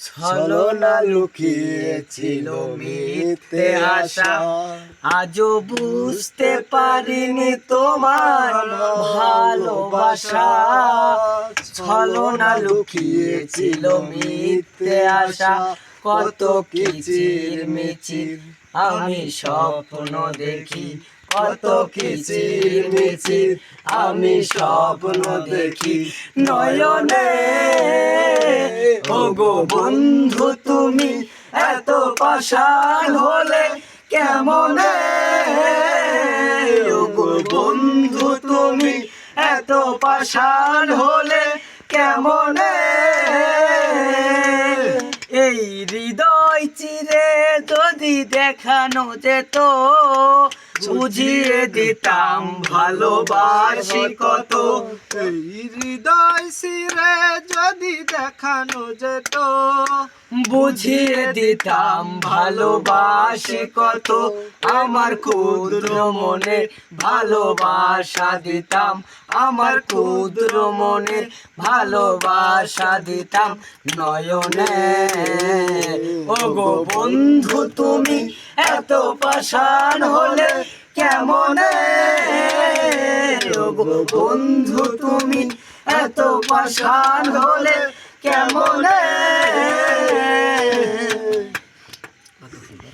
ছলনা লুকিয়েছিল মিথ্যে আশা। আজও বুঝতে পারিনি তোমার ভালোবাসা। ছলনা লুকিয়েছিল মিথ্যে আশা। কত কিচির মিচির। আমি স্বপ্ন দেখি। কত কিচির মিচির। আমি স্বপ্ন দেখি। নয়নে ওগো বন্ধু তুমি এত পাশাল হলে কেমন? ওগো বন্ধু তুমি এত পাশাল হলে কেমনে? এই হৃদয় চিরে যদি দেখানো যেত, বুঝিয়ে দিতাম ভালোবাসি কত। এই হৃদয় চিরে যদি দেখানো যেত, বুঝিয়ে দিতাম ভালোবাসি কত। আমার ক্ষুদ্র মনে ভালোবাসা দিতাম, আমার ক্ষুদ্র মনে ভালোবাসা দিতাম, নয়নে ওগো বন্ধু তুমি এত পাষাণ হলে কেমন? ওগো বন্ধু তুমি এত পাষাণ হলে